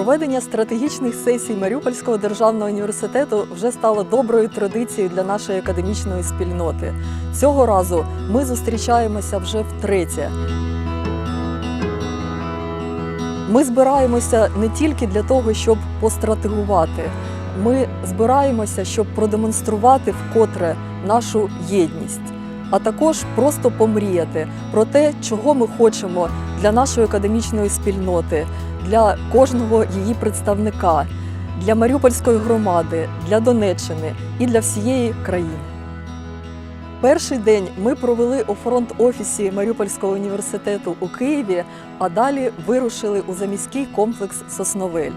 Проведення стратегічних сесій Маріупольського державного університету вже стало доброю традицією для нашої академічної спільноти. Цього разу ми зустрічаємося вже втретє. Ми збираємося не тільки для того, щоб постратегувати. Ми збираємося, щоб продемонструвати вкотре нашу єдність, а також просто помріяти про те, чого ми хочемо для нашої академічної спільноти, для кожного її представника, для Маріупольської громади, для Донеччини і для всієї країни. Перший день ми провели у фронт-офісі Маріупольського університету у Києві, а далі вирушили у заміський комплекс Сосновель.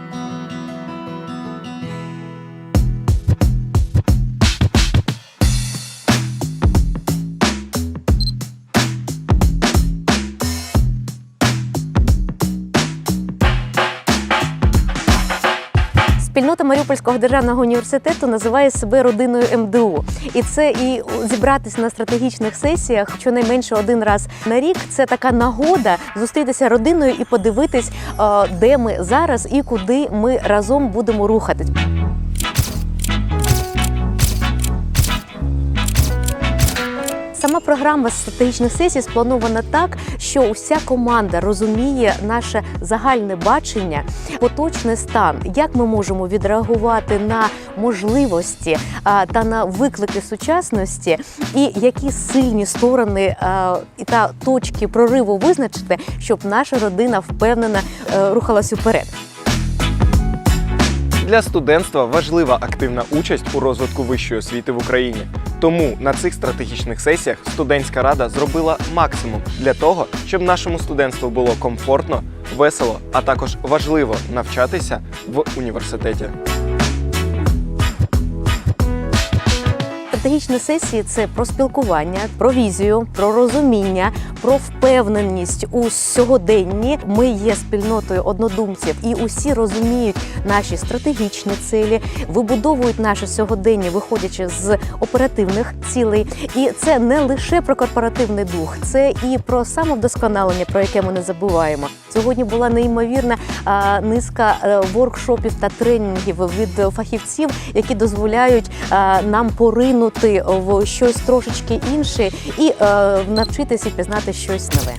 Спільнота Маріупольського державного університету називає себе родиною МДУ, і це і зібратись на стратегічних сесіях щонайменше один раз на рік. Це така нагода зустрітися родиною і подивитись, е, де ми зараз і куди ми разом будемо рухатись. Програма стратегічних сесій спланована так, що уся команда розуміє наше загальне бачення, поточний стан, як ми можемо відреагувати на можливості та на виклики сучасності, і які сильні сторони та точки прориву визначити, щоб наша родина впевнено е, рухалась уперед. Для студентства важлива активна участь у розвитку вищої освіти в Україні. Тому на цих стратегічних сесіях студентська рада зробила максимум для того, щоб нашому студентству було комфортно, весело, а також важливо навчатися в університеті. Стратегічні сесії це про спілкування, про візію, про розуміння, про впевненість у сьогоденні. Ми є спільнотою однодумців, і усі розуміють наші стратегічні цілі, вибудовують наше сьогодення, виходячи з оперативних цілей. І це не лише про корпоративний дух, це і про самовдосконалення, про яке ми не забуваємо. Сьогодні була неймовірна низка е, воркшопів та тренінгів від фахівців, які дозволяють нам поринути в щось трошечки інше і е, навчитися пізнати щось нове.